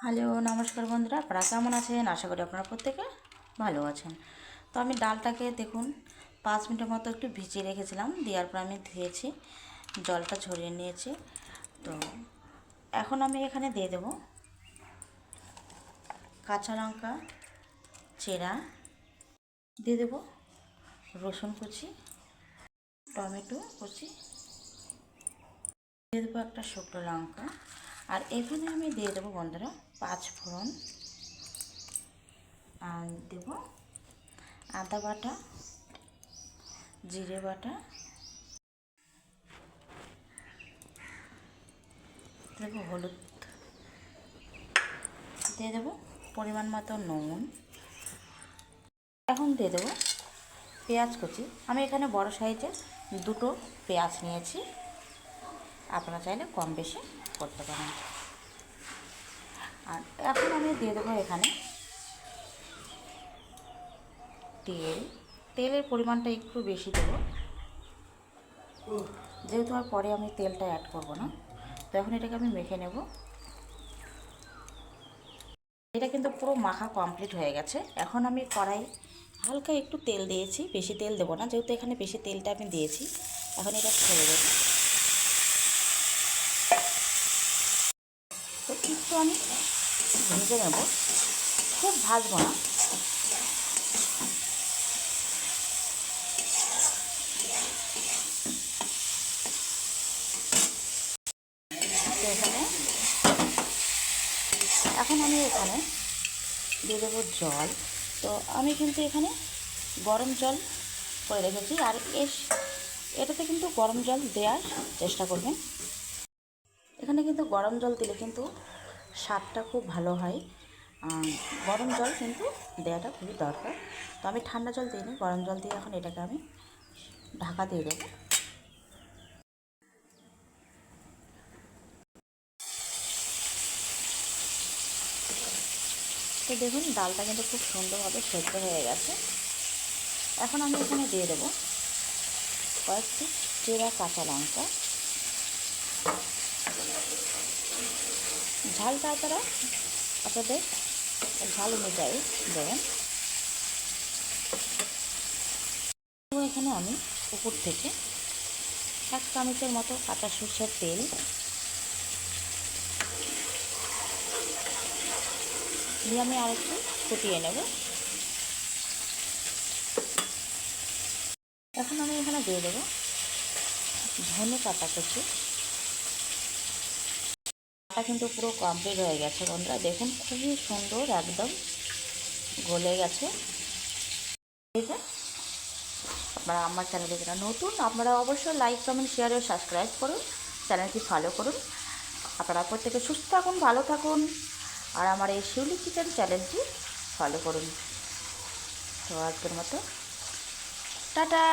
Hello, নমস্কার বন্ধুরা, আপনারা কেমন আছেন? আশা করি আপনারা প্রত্যেকে ভালো আছেন। তো আমি ডালটাকে দেখুন, পাঁচ মিনিটের মতো একটু ভিজিয়ে রেখেছিলাম, দেওয়ার পর আমি ধুয়েছি, জলটা ঝরিয়ে নিয়েছি। তো এখন আমি এখানে দিয়ে দেব কাঁচা লঙ্কা, চেরা, দিয়ে দেব রসুন কুচি, টমেটো কুচি, দিয়ে দেবো একটা শুকনো লঙ্কা। আর এখানে আমি দিয়ে দেবো বন্ধুরা পাঁচ ফোড়ন। আর দেবো আদা বাটা, জিরে বাটা। দেবো হলুদ। দিয়ে দেবো পরিমাণ মতো নুন। এখন দিয়ে দেবো পেঁয়াজ কুচি। আমি এখানে বড় সাইজের দুটো পেঁয়াজ নিয়েছি। আপনারা চাইলে কম বেশি করতে পারেন। আর এখন আমি দিয়ে দেবো এখানে তেল। তেলের পরিমাণটা একটু বেশি দেবো। যেহেতু আর পরে আমি তেলটা অ্যাড করব না, তো এখন এটাকে আমি মেখে নেব। এটা কিন্তু পুরো মাখা কমপ্লিট হয়ে গেছে। এখন আমি কড়াই হালকা একটু তেল দিয়েছি, বেশি তেল দেবো না, যেহেতু এখানে বেশি তেলটা আমি দিয়েছি। এখন এটা ছেড়ে দেবো তো একটু আমি ভেজে নেব। খুব ভাজবো না। এখানে এখন আমি এখানে দিয়ে দেবো জল। তো আমি কিন্তু এখানে গরম জল করে রেখেছি। আর এস এটাতে কিন্তু গরম জল দেওয়ার চেষ্টা করবেন। এখানে কিন্তু গরম জল দিলে কিন্তু স্বাদটা খুব ভালো হয়। গরম জল কিন্তু দেওয়াটা খুবই দরকার। তো আমি ঠান্ডা জল দিইনি গরম জল দিয়ে এখন এটাকে আমি ঢাকা দিয়ে দেবো। তো দেখুন, ডালটা কিন্তু খুব সুন্দরভাবে সেদ্ধ হয়ে গেছে। এখন আমি এখানে দিয়ে দেবো কয়েকটি চেরা কাঁচা লঙ্কা। ঝালটা আপনারা আপনাদের ঝাল অনুযায়ী দেবেন। এখানে আমি উপর থেকে এক চামচের মতো কাঁচা সর্ষের তেল দিয়ে আমি আরেকটু ফুটিয়ে নেব। এখন আমি এখানে দিয়ে দেবো ধনে পাতা কুচি। এটা কিন্তু পুরো কমপ্লিট হয়ে গেছে বন্ধুরা। দেখুন, খুবই সুন্দর একদম গলে গেছে। আপনারা আমার চ্যানেলে যারা নতুন, আপনারা অবশ্যই লাইক কমেন্ট শেয়ার ও সাবস্ক্রাইব করুন। চ্যানেলটি ফলো করুন। আপনারা প্রত্যেকে সুস্থ থাকুন, ভালো থাকুন। আর আমার এই শিউলি কিচেন চ্যানেলটি ফলো করুন। তো আজকের মতো। টাটা!